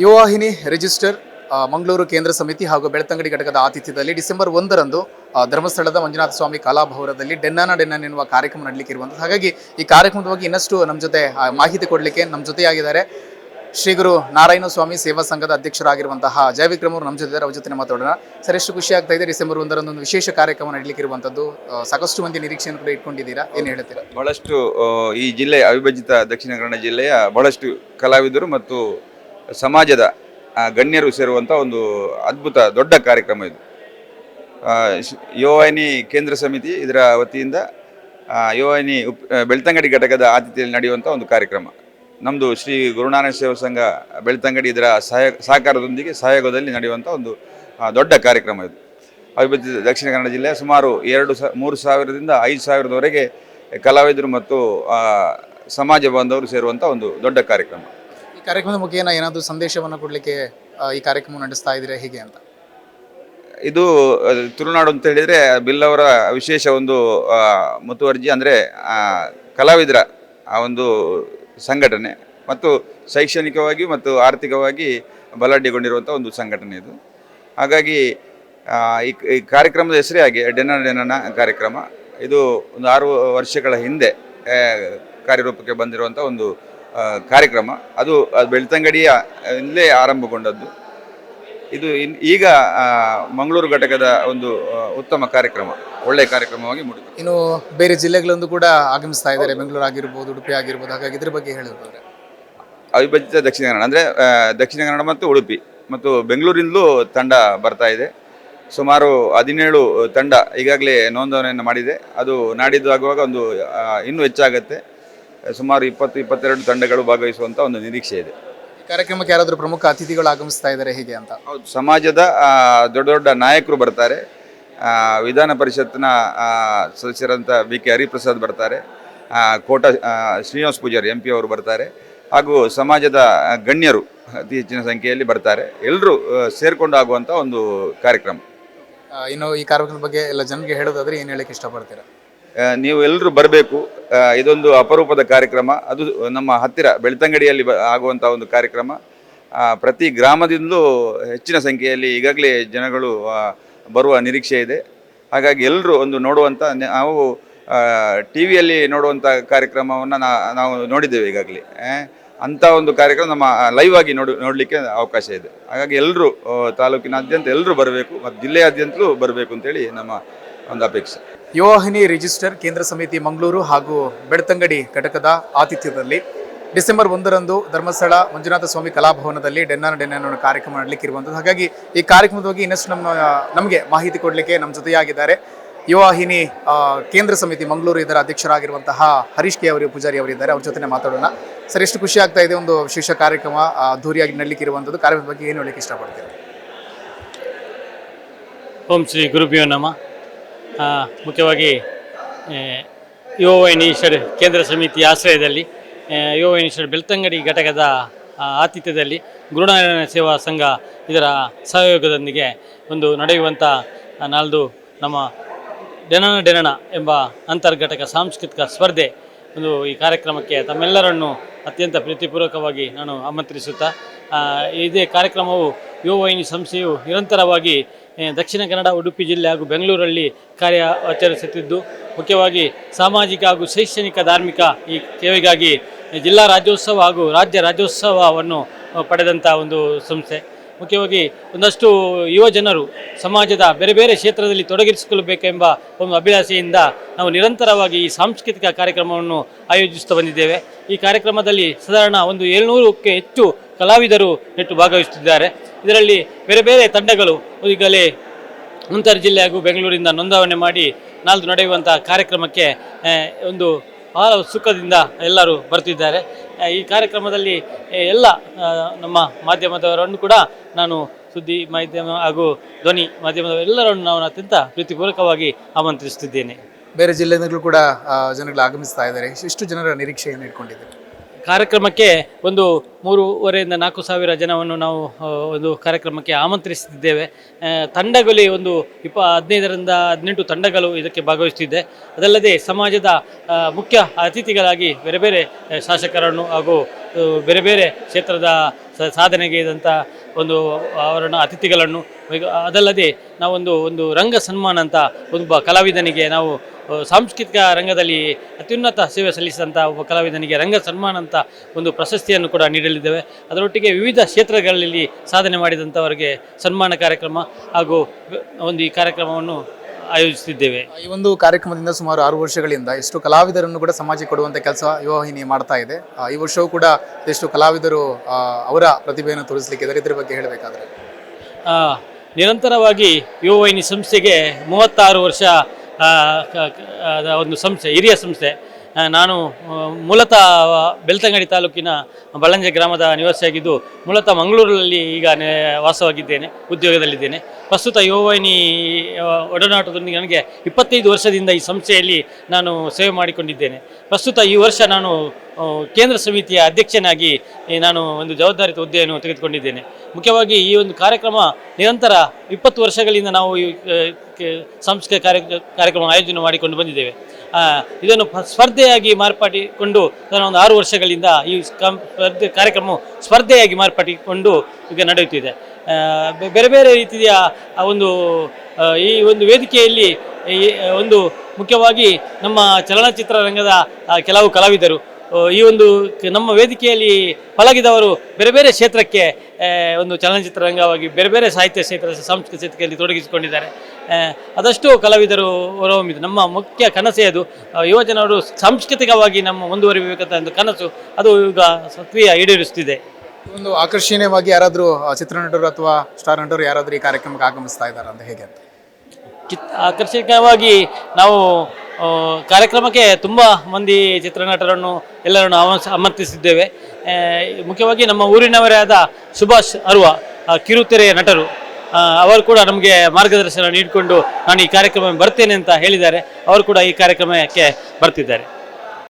Yuvavahini register Mangaluru ಕೇಂದ್ರ ಸಮಿತಿ ಹಾಗೂ ಬೆಳ್ತಂಗಡಿ ಘಟಕದ ಆತಿಥ್ಯದಲ್ಲಿ ಡಿಸೆಂಬರ್ ಒಂದರಂದು ಧರ್ಮಸ್ಥಳದ ಮಂಜುನಾಥ ಸ್ವಾಮಿ ಕಲಾಭವನದಲ್ಲಿ ಡೆನ್ನಾನ ಡೆನ್ನನ್ ಎನ್ನುವ ಕಾರ್ಯಕ್ರಮ ನಡಲಿಕ್ಕೆ ಇರುವಂಥದ್ದು. ಹಾಗಾಗಿ ಈ ಕಾರ್ಯಕ್ರಮದ ಬಗ್ಗೆ ಇನ್ನಷ್ಟು ನಮ್ಮ ಜೊತೆ ಮಾಹಿತಿ ಕೊಡಲಿಕ್ಕೆ ನಮ್ಮ ಜೊತೆಯಾಗಿದ್ದಾರೆ ಶ್ರೀ ಗುರು ನಾರಾಯಣ ಸ್ವಾಮಿ ಸೇವಾ ಸಂಘದ ಅಧ್ಯಕ್ಷರಾಗಿರುವಂತಹ ಅವರು ನಮ್ಮ ಜೊತೆ ಅವರ ಜೊತೆ ಮಾತಾಡೋಣ. ಸರ್, ಎಷ್ಟು ಖುಷಿ ಆಗ್ತಾ ಇದೆ ಡಿಸೆಂಬರ್ ಒಂದರಂದು ಒಂದು ವಿಶೇಷ ಕಾರ್ಯಕ್ರಮ ನಡಲಿಕ್ಕೆ ಇರುವಂಥದ್ದು. ಸಾಕಷ್ಟು ಮಂದಿ ನಿರೀಕ್ಷೆಯನ್ನು ಕೂಡ ಇಟ್ಕೊಂಡಿದ್ದೀರಾ? ಏನು ಹೇಳ್ತೀರಾ? ಬಹಳಷ್ಟು ಈ ಜಿಲ್ಲೆಯ ಅವಿಭಜಿತ ದಕ್ಷಿಣ ಕನ್ನಡ ಜಿಲ್ಲೆಯ ಬಹಳಷ್ಟು ಕಲಾವಿದರು ಮತ್ತು ಸಮಾಜದ ಗಣ್ಯರು ಸೇರುವಂಥ ಒಂದು ಅದ್ಭುತ ದೊಡ್ಡ ಕಾರ್ಯಕ್ರಮ ಇದು. ಶ್- ಕೇಂದ್ರ ಸಮಿತಿ ಇದರ ವತಿಯಿಂದ ಆ, ಯುವವಾಹಿನಿ ಉಪ್ ಬೆಳ್ತಂಗಡಿ ಘಟಕದ ಆತಿಥ್ಯದಲ್ಲಿ ನಡೆಯುವಂಥ ಒಂದು ಕಾರ್ಯಕ್ರಮ. ನಮ್ಮದು ಶ್ರೀ ಗುರುನಾನಕ ಸೇವಾ ಸಂಘ ಬೆಳ್ತಂಗಡಿ ಇದರ ಸಹಾಯ ಸಹಕಾರದೊಂದಿಗೆ ಸಹಯೋಗದಲ್ಲಿ ನಡೆಯುವಂಥ ಒಂದು ದೊಡ್ಡ ಕಾರ್ಯಕ್ರಮ ಇದು. ಅವಿಭಜಿತ ದಕ್ಷಿಣ ಕನ್ನಡ ಜಿಲ್ಲೆಯ ಸುಮಾರು ಎರಡು ಸ ಮೂರು ಸಾವಿರದಿಂದ ಐದು ಸಾವಿರದವರೆಗೆ ಕಲಾವಿದರು ಮತ್ತು ಸಮಾಜ ಬಾಂಧವರು ಸೇರುವಂಥ ಒಂದು ದೊಡ್ಡ ಕಾರ್ಯಕ್ರಮ. ಕಾರ್ಯಕ್ರಮದ ಮುಖೇನ ಏನಾದರೂ ಸಂದೇಶವನ್ನು ಕೊಡಲಿಕ್ಕೆ ಈ ಕಾರ್ಯಕ್ರಮ ನಡೆಸ್ತಾ ಇದ್ದೀರಾ? ಹೇಗೆ ಅಂತ? ಇದು ತುಳುನಾಡು ಅಂತ ಹೇಳಿದರೆ ಬಿಲ್ಲವರ ವಿಶೇಷ ಒಂದು ಮುತುವರ್ಜಿ ಅಂದರೆ ಕಲಾವಿದರ, ಆ, ಒಂದು ಸಂಘಟನೆ ಮತ್ತು ಶೈಕ್ಷಣಿಕವಾಗಿ ಮತ್ತು ಆರ್ಥಿಕವಾಗಿ ಬಲಾಢ್ಯಗೊಂಡಿರುವಂಥ ಒಂದು ಸಂಘಟನೆ ಇದು. ಹಾಗಾಗಿ ಈ ಕಾರ್ಯಕ್ರಮದ ಹೆಸರೇ ಹಾಗೆ, ಡೆನ್ನ ಡೆನನ ಕಾರ್ಯಕ್ರಮ. ಇದು ಒಂದು ಆರು ವರ್ಷಗಳ ಹಿಂದೆ ಕಾರ್ಯರೂಪಕ್ಕೆ ಬಂದಿರುವಂಥ ಒಂದು ಕಾರ್ಯಕ್ರಮ. ಅದು ಬೆಳ್ತಂಗಡಿಯ ಇಲ್ಲೇ ಆರಂಭಗೊಂಡದ್ದು. ಇದು ಇನ್- ಈಗ ಮಂಗಳೂರು ಘಟಕದ ಒಂದು ಉತ್ತಮ ಕಾರ್ಯಕ್ರಮ ಒಳ್ಳೆಯ ಕಾರ್ಯಕ್ರಮವಾಗಿ ಮೂಡಿ ಇನ್ನು ಬೇರೆ ಜಿಲ್ಲೆಗಳಂದು ಕೂಡ ಆಗಮಿಸ್ತಾ ಇದ್ದಾರೆ. ಬೆಂಗಳೂರು ಆಗಿರ್ಬೋದು ಉಡುಪಿ ಆಗಿರ್ಬೋದು ಹಾಗಾಗಿ ಇದ್ರ ಬಗ್ಗೆ ಹೇಳೋದಾದ್ರೆ. ಅವಿಭಜಿತ ದಕ್ಷಿಣ ಕನ್ನಡ ಅಂದರೆ ದಕ್ಷಿಣ ಕನ್ನಡ ಮತ್ತು ಉಡುಪಿ ಮತ್ತು ಬೆಂಗಳೂರಿಂದಲೂ ತಂಡ ಬರ್ತಾ ಇದೆ. ಸುಮಾರು ಹದಿನೇಳು ತಂಡ ಈಗಾಗಲೇ ನೋಂದಣಿಯನ್ನು ಮಾಡಿದೆ. ಅದು ನಾಡಿದ್ದು ಆಗುವಾಗ ಒಂದು ಇನ್ನೂ ಹೆಚ್ಚಾಗತ್ತೆ. ಸುಮಾರು ಇಪ್ಪತ್ತು ಇಪ್ಪತ್ತೆರಡು ತಂಡಗಳು ಭಾಗವಹಿಸುವಂಥ ಒಂದು ನಿರೀಕ್ಷೆ ಇದೆ. ಕಾರ್ಯಕ್ರಮಕ್ಕೆ ಯಾರಾದರೂ ಪ್ರಮುಖ ಅತಿಥಿಗಳು ಆಗಮಿಸ್ತಾ ಇದ್ದಾರೆ ಹೇಗೆ ಅಂತ? ಹೌದು ಸಮಾಜದ ದೊಡ್ಡ ದೊಡ್ಡ ನಾಯಕರು ಬರ್ತಾರೆ. ವಿಧಾನ ಪರಿಷತ್ನ ಸದಸ್ಯರಂತ ಬಿ ಕೆ ಹರಿಪ್ರಸಾದ್ ಬರ್ತಾರೆ. ಕೋಟ ಶ್ರೀನಿವಾಸ್ ಪೂಜಾರಿ ಎಂ ಪಿ ಅವರು ಬರ್ತಾರೆ. ಹಾಗೂ ಸಮಾಜದ ಗಣ್ಯರು ಅತಿ ಹೆಚ್ಚಿನ ಸಂಖ್ಯೆಯಲ್ಲಿ ಬರ್ತಾರೆ. ಎಲ್ಲರೂ ಸೇರಿಕೊಂಡು ಆಗುವಂಥ ಒಂದು ಕಾರ್ಯಕ್ರಮ. ಇನ್ನು ಈ ಕಾರ್ಯಕ್ರಮದ ಬಗ್ಗೆ ಎಲ್ಲ ಜನರಿಗೆ ಹೇಳೋದಾದರೆ ಏನು ಹೇಳಕ್ಕೆ ಇಷ್ಟಪಡ್ತೀರಾ? ನೀವು ಎಲ್ಲರೂ ಬರಬೇಕು. ಇದೊಂದು ಅಪರೂಪದ ಕಾರ್ಯಕ್ರಮ. ಅದು ನಮ್ಮ ಹತ್ತಿರ ಬೆಳ್ತಂಗಡಿಯಲ್ಲಿ ಆಗುವಂಥ ಒಂದು ಕಾರ್ಯಕ್ರಮ. ಪ್ರತಿ ಗ್ರಾಮದಿಂದಲೂ ಹೆಚ್ಚಿನ ಸಂಖ್ಯೆಯಲ್ಲಿ ಈಗಾಗಲೇ ಜನಗಳು ಬರುವ ನಿರೀಕ್ಷೆ ಇದೆ. ಹಾಗಾಗಿ ಎಲ್ಲರೂ ಒಂದು ನೋಡುವಂಥ ನಾವು ಟಿ ವಿಯಲ್ಲಿ ನೋಡುವಂಥ ಕಾರ್ಯಕ್ರಮವನ್ನು ನಾವು ನೋಡಿದ್ದೇವೆ ಈಗಾಗಲೇ. ಅಂಥ ಒಂದು ಕಾರ್ಯಕ್ರಮ ನಮ್ಮ ಲೈವ್ ಆಗಿ ನೋಡಿ, ನೋಡಲಿಕ್ಕೆ ಅವಕಾಶ ಇದೆ. ಹಾಗಾಗಿ ಎಲ್ಲರೂ ತಾಲೂಕಿನಾದ್ಯಂತ ಎಲ್ಲರೂ ಬರಬೇಕು ಮತ್ತು ಜಿಲ್ಲೆಯಾದ್ಯಂತಲೂ ಬರಬೇಕು ಅಂತೇಳಿ ನಮ್ಮ ಒಂದು ಅಪೇಕ್ಷೆ. ಯುವವಾಹಿನಿ ರಿಜಿಸ್ಟರ್ ಕೇಂದ್ರ ಸಮಿತಿ ಮಂಗಳೂರು ಹಾಗೂ ಬೆಳ್ತಂಗಡಿ ಘಟಕದ ಆತಿಥ್ಯದಲ್ಲಿ ಡಿಸೆಂಬರ್ ಒಂದರಂದು ಧರ್ಮಸ್ಥಳ ಮಂಜುನಾಥ ಸ್ವಾಮಿ ಕಲಾಭವನದಲ್ಲಿ ಡೆನ್ನಾನ ಡೆನ್ನಾನ ಕಾರ್ಯಕ್ರಮ ನಡಲಿಕ್ಕೆ ಇರುವಂಥದ್ದು ಹಾಗಾಗಿ ಈ ಕಾರ್ಯಕ್ರಮದ ಬಗ್ಗೆ ಇನ್ನಷ್ಟು ನಮ್ಮ ನಮಗೆ ಮಾಹಿತಿ ಕೊಡಲಿಕ್ಕೆ ನಮ್ಮ ಜೊತೆಯಾಗಿದ್ದಾರೆ. ಯುವವಾಹಿನಿ ಆ, ಕೇಂದ್ರ ಸಮಿತಿ ಮಂಗಳೂರು ಇದರ ಅಧ್ಯಕ್ಷರಾಗಿರುವಂತಹ ಹರೀಶ್ ಕೆ ಅವರು ಪೂಜಾರಿ ಅವರಿದ್ದಾರೆ ಅವ್ರ ಜೊತೆ ಮಾತಾಡೋಣ. ಸರ್ ಎಷ್ಟು ಖುಷಿ ಆಗ್ತಾ ಇದೆ ಒಂದು ವಿಶೇಷ ಕಾರ್ಯಕ್ರಮ ಅದ್ದೂರಿಯಾಗಿ ಅದ್ಧೂರಿಯಾಗಿ ನಡಲಿಕ್ಕೆ ಇರುವಂಥದ್ದು ಕಾರ್ಯಕ್ರಮದ ಬಗ್ಗೆ ಏನು ಹೇಳಲಿಕ್ಕೆ ಇಷ್ಟಪಡ್ತೀರಿ? ಓಂ ಶ್ರೀ ಗುರುಭ್ಯೋ ನಮ. ಮುಖ್ಯವಾಗಿ ಯುವ ವೈನೀಶ್ವರ ಕೇಂದ್ರ ಸಮಿತಿ ಆಶ್ರಯದಲ್ಲಿ ಯುವ ವೈನೀಶ್ವರ ಬೆಳ್ತಂಗಡಿ ಘಟಕದ ಆತಿಥ್ಯದಲ್ಲಿ ಗುರುನಾರಾಯಣ ಸೇವಾ ಸಂಘ ಇದರ ಸಹಯೋಗದೊಂದಿಗೆ ಒಂದು ನಡೆಯುವಂಥ ನಾಲ್ದು ನಮ್ಮ ಡೆನನ ಡೆನನ ಎಂಬ ಅಂತರ್ಘಟಕ ಸಾಂಸ್ಕೃತಿಕ ಸ್ಪರ್ಧೆ ಒಂದು ಈ ಕಾರ್ಯಕ್ರಮಕ್ಕೆ ತಮ್ಮೆಲ್ಲರನ್ನು ಅತ್ಯಂತ ಪ್ರೀತಿಪೂರ್ವಕವಾಗಿ ನಾನು ಆಮಂತ್ರಿಸುತ್ತಾ ಇದೇ ಕಾರ್ಯಕ್ರಮವು ಯುವ ವಾಹಿನಿ ಸಂಸ್ಥೆಯು ನಿರಂತರವಾಗಿ ದಕ್ಷಿಣ ಕನ್ನಡ, ಉಡುಪಿ ಜಿಲ್ಲೆ ಹಾಗೂ ಬೆಂಗಳೂರಲ್ಲಿ ಕಾರ್ಯ ಆಚರಿಸುತ್ತಿದ್ದು, ಮುಖ್ಯವಾಗಿ ಸಾಮಾಜಿಕ ಹಾಗೂ ಶೈಕ್ಷಣಿಕ, ಧಾರ್ಮಿಕ ಈ ಸೇವೆಗಾಗಿ ಜಿಲ್ಲಾ ರಾಜ್ಯೋತ್ಸವ ಹಾಗೂ ರಾಜ್ಯ ರಾಜ್ಯೋತ್ಸವವನ್ನು ಪಡೆದಂಥ ಒಂದು ಸಂಸ್ಥೆ. ಮುಖ್ಯವಾಗಿ ಒಂದಷ್ಟು ಯುವ ಜನರು ಸಮಾಜದ ಬೇರೆ ಬೇರೆ ಕ್ಷೇತ್ರದಲ್ಲಿ ತೊಡಗಿಸಿಕೊಳ್ಳಬೇಕೆಂಬ ಒಂದು ಅಭಿಲಾಷೆಯಿಂದ ನಾವು ನಿರಂತರವಾಗಿ ಈ ಸಾಂಸ್ಕೃತಿಕ ಕಾರ್ಯಕ್ರಮವನ್ನು ಆಯೋಜಿಸುತ್ತಾ ಬಂದಿದ್ದೇವೆ. ಈ ಕಾರ್ಯಕ್ರಮದಲ್ಲಿ ಸಾಧಾರಣ ಒಂದು ಏಳ್ನೂರಕ್ಕೆ ಹೆಚ್ಚು ಕಲಾವಿದರು ನೆಟ್ಟು ಭಾಗವಹಿಸುತ್ತಿದ್ದಾರೆ. ಇದರಲ್ಲಿ ಬೇರೆ ಬೇರೆ ತಂಡಗಳು, ಈಗಲೇ ಅಂತರ್ ಜಿಲ್ಲೆ ಹಾಗೂ ಬೆಂಗಳೂರಿಂದ ನೋಂದಾವಣೆ ಮಾಡಿ ನಾಲ್ದು ನಡೆಯುವಂಥ ಕಾರ್ಯಕ್ರಮಕ್ಕೆ ಒಂದು ಬಹಳ ಸುಖದಿಂದ ಎಲ್ಲರೂ ಬರ್ತಿದ್ದಾರೆ. ಈ ಕಾರ್ಯಕ್ರಮದಲ್ಲಿ ಎಲ್ಲ ನಮ್ಮ ಮಾಧ್ಯಮದವರನ್ನು ಕೂಡ ನಾನು ಸುದ್ದಿ ಮಾಧ್ಯಮ ಹಾಗೂ ಧ್ವನಿ ಮಾಧ್ಯಮದವರೆಲ್ಲರನ್ನು ನಾನು ಅತ್ಯಂತ ಪ್ರೀತಿಪೂರ್ವಕವಾಗಿ ಆಮಂತ್ರಿಸುತ್ತಿದ್ದೇನೆ. ಬೇರೆ ಜಿಲ್ಲೆಯಿಂದಲೂ ಕೂಡ ಜನಗಳು ಆಗಮಿಸ್ತಾ ಇದ್ದಾರೆ. ಎಷ್ಟು ಜನರ ನಿರೀಕ್ಷೆಯನ್ನು ಇಟ್ಕೊಂಡಿದ್ದಾರೆ. ಕಾರ್ಯಕ್ರಮಕ್ಕೆ ಒಂದು ಮೂರುವರೆಯಿಂದ ನಾಲ್ಕು ಸಾವಿರ ಜನವನ್ನು ನಾವು ಒಂದು ಕಾರ್ಯಕ್ರಮಕ್ಕೆ ಆಮಂತ್ರಿಸುತ್ತಿದ್ದೇವೆ ತಂಡಗಳಲ್ಲಿ ಒಂದು ಇಪ್ಪ, ಹದಿನೈದರಿಂದ ಹದಿನೆಂಟು ತಂಡಗಳು ಇದಕ್ಕೆ ಭಾಗವಹಿಸುತ್ತಿದೆ. ಅದಲ್ಲದೆ ಸಮಾಜದ ಮುಖ್ಯ ಅತಿಥಿಗಳಾಗಿ ಬೇರೆ ಬೇರೆ ಶಾಸಕರನ್ನು ಹಾಗೂ ಬೇರೆ ಬೇರೆ ಕ್ಷೇತ್ರದ ಸಾಧನೆಗೆ ಒಂದು ಅವರನ್ನು ಅತಿಥಿಗಳನ್ನು ಅದಲ್ಲದೆ ನಾವೊಂದು, ಒಂದು ರಂಗ ಸನ್ಮಾನ ಅಂತ ಒಬ್ಬ ಕಲಾವಿದನಿಗೆ ನಾವು ಸಾಂಸ್ಕೃತಿಕ ರಂಗದಲ್ಲಿ ಅತ್ಯುನ್ನತ ಸೇವೆ ಸಲ್ಲಿಸಿದಂಥ ಒಬ್ಬ ಕಲಾವಿದನಿಗೆ ರಂಗ ಸನ್ಮಾನ ಅಂತ ಒಂದು ಪ್ರಶಸ್ತಿಯನ್ನು ಕೂಡ ನೀಡಲಿದ್ದೇವೆ. ಅದರೊಟ್ಟಿಗೆ ವಿವಿಧ ಕ್ಷೇತ್ರಗಳಲ್ಲಿ ಸಾಧನೆ ಮಾಡಿದಂಥವರಿಗೆ ಸನ್ಮಾನ ಕಾರ್ಯಕ್ರಮ ಹಾಗೂ ಒಂದು ಈ ಕಾರ್ಯಕ್ರಮವನ್ನು ಆಯೋಜಿಸಿದ್ದೇವೆ ಈ ಒಂದು ಕಾರ್ಯಕ್ರಮದಿಂದ ಸುಮಾರು ಆರು ವರ್ಷಗಳಿಂದ ಎಷ್ಟು ಕಲಾವಿದರನ್ನು ಕೂಡ ಸಮಾಜಕ್ಕೆ ಕೊಡುವಂಥ ಕೆಲಸ ಯುವವಾಹಿನಿ ಮಾಡ್ತಾ ಇದೆ. ಆ, ಈ ವರ್ಷವೂ ಕೂಡ ಎಷ್ಟು ಕಲಾವಿದರು ಆ, ಅವರ ಪ್ರತಿಭೆಯನ್ನು ತೋರಿಸಲಿಕ್ಕೆ ಇದ್ದಾರೆ. ಇದ್ರ ಬಗ್ಗೆ ಹೇಳಬೇಕಾದ್ರೆ. ಆ, ನಿರಂತರವಾಗಿ ಯುವವಾಹಿನಿ ಸಂಸ್ಥೆಗೆ ಮೂವತ್ತಾರು ವರ್ಷ ಆ, ಕ- ಕ- ಆದ ಒಂದು ಸಂಸ್ಥೆ ಹಿರಿಯ ಸಂಸ್ಥೆ. ನಾನು ಮೂಲತಃ ಬೆಳ್ತಂಗಡಿ ತಾಲೂಕಿನ ಬಳ್ಳಂಜೆ ಗ್ರಾಮದ ನಿವಾಸಿಯಾಗಿದ್ದು, ಮೂಲತಃ ಮಂಗಳೂರಿನಲ್ಲಿ ಈಗ ವಾಸವಾಗಿದ್ದೇನೆ, ಉದ್ಯೋಗದಲ್ಲಿದ್ದೇನೆ. ಪ್ರಸ್ತುತ ಯುವವಾಹಿನಿ ಒಡನಾಟದೊಂದಿಗೆ ನನಗೆ ಇಪ್ಪತ್ತೈದು ವರ್ಷದಿಂದ ಈ ಸಂಸ್ಥೆಯಲ್ಲಿ ನಾನು ಸೇವೆ ಮಾಡಿಕೊಂಡಿದ್ದೇನೆ. ಪ್ರಸ್ತುತ ಈ ವರ್ಷ ನಾನು ಕೇಂದ್ರ ಸಮಿತಿಯ ಅಧ್ಯಕ್ಷನಾಗಿ ನಾನು ಒಂದು ಜವಾಬ್ದಾರಿತ ಹುದ್ದೆಯನ್ನು ತೆಗೆದುಕೊಂಡಿದ್ದೇನೆ. ಮುಖ್ಯವಾಗಿ ಈ ಒಂದು ಕಾರ್ಯಕ್ರಮ ನಿರಂತರ ಇಪ್ಪತ್ತು ವರ್ಷಗಳಿಂದ ನಾವು ಸಾಂಸ್ಕೃತಿಕ ಕಾರ್ಯ ಕಾರ್ಯಕ್ರಮ ಆಯೋಜನೆ ಮಾಡಿಕೊಂಡು ಬಂದಿದ್ದೇವೆ. ಇದನ್ನು ಸ್ಪರ್ಧೆಯಾಗಿ ಮಾರ್ಪಾಟಿಕೊಂಡು ನಾನು ಒಂದು ಆರು ವರ್ಷಗಳಿಂದ ಈ ಸ್ಪರ್ಧೆ ಕಾರ್ಯಕ್ರಮ ಸ್ಪರ್ಧೆಯಾಗಿ ಮಾರ್ಪಾಟಿಕೊಂಡು ಈಗ ನಡೆಯುತ್ತಿದೆ. ಬೇರೆ ಬೇರೆ ರೀತಿಯ ಒಂದು ಈ ಒಂದು ವೇದಿಕೆಯಲ್ಲಿ ಒಂದು ಮುಖ್ಯವಾಗಿ ನಮ್ಮ ಚಲನಚಿತ್ರರಂಗದ ಕೆಲವು ಕಲಾವಿದರು ಈ ಒಂದು ನಮ್ಮ ವೇದಿಕೆಯಲ್ಲಿ ಪಳಗಿದವರು ಬೇರೆ ಬೇರೆ ಕ್ಷೇತ್ರಕ್ಕೆ ಒಂದು ಒಂದು ಚಲನಚಿತ್ರರಂಗವಾಗಿ ಬೇರೆ ಬೇರೆ ಸಾಹಿತ್ಯ ಕ್ಷೇತ್ರ ಸಾಂಸ್ಕೃತಿಕ ಕ್ಷೇತ್ರದಲ್ಲಿ ತೊಡಗಿಸಿಕೊಂಡಿದ್ದಾರೆ. ಆದಷ್ಟು ಅದಷ್ಟು ಕಲಾವಿದರು ಹೊರಹೊಮ್ಮಿದೆ ನಮ್ಮ ಮುಖ್ಯ ಕನಸೇ ಅದು. ಯುವಜನರು ಸಾಂಸ್ಕೃತಿಕವಾಗಿ ನಮ್ಮ ಮುಂದುವರಿಬೇಕಂತ ಒಂದು ಕನಸು ಅದು ಈಗ ಸಕ್ರಿಯ ಈಡೇರಿಸುತ್ತಿದೆ ಒಂದು ಆಕರ್ಷಣೀಯವಾಗಿ ಯಾರಾದರೂ ಚಿತ್ರನಟರು ಅಥವಾ ಸ್ಟಾರ್ ನಟರು ಯಾರಾದರೂ ಈ ಕಾರ್ಯಕ್ರಮಕ್ಕೆ ಆಗಮಿಸ್ತಾ ಇದ್ದಾರೆ ಅಂತ ಹೇಗೆ ಅಂತ? ಚಿತ್ ಆಕರ್ಷಕವಾಗಿ ನಾವು ಕಾರ್ಯಕ್ರಮಕ್ಕೆ ತುಂಬ ಮಂದಿ ಚಿತ್ರನಟರನ್ನು ಎಲ್ಲರನ್ನು ಆಮಂತ್ರಿಸ ಆಮಂತ್ರಿಸಿದ್ದೇವೆ ಮುಖ್ಯವಾಗಿ ನಮ್ಮ ಊರಿನವರೇ ಆದ ಸುಭಾಷ್ ಅರುವ ಕಿರುತೆರೆಯ ನಟರು. ಅವರು ಕೂಡ ನಮಗೆ ಮಾರ್ಗದರ್ಶನ ನೀಡಿಕೊಂಡು ನಾನು ಈ ಕಾರ್ಯಕ್ರಮ ಬರ್ತೇನೆ ಅಂತ ಹೇಳಿದ್ದಾರೆ. ಅವರು ಕೂಡ ಈ ಕಾರ್ಯಕ್ರಮಕ್ಕೆ ಬರ್ತಿದ್ದಾರೆ.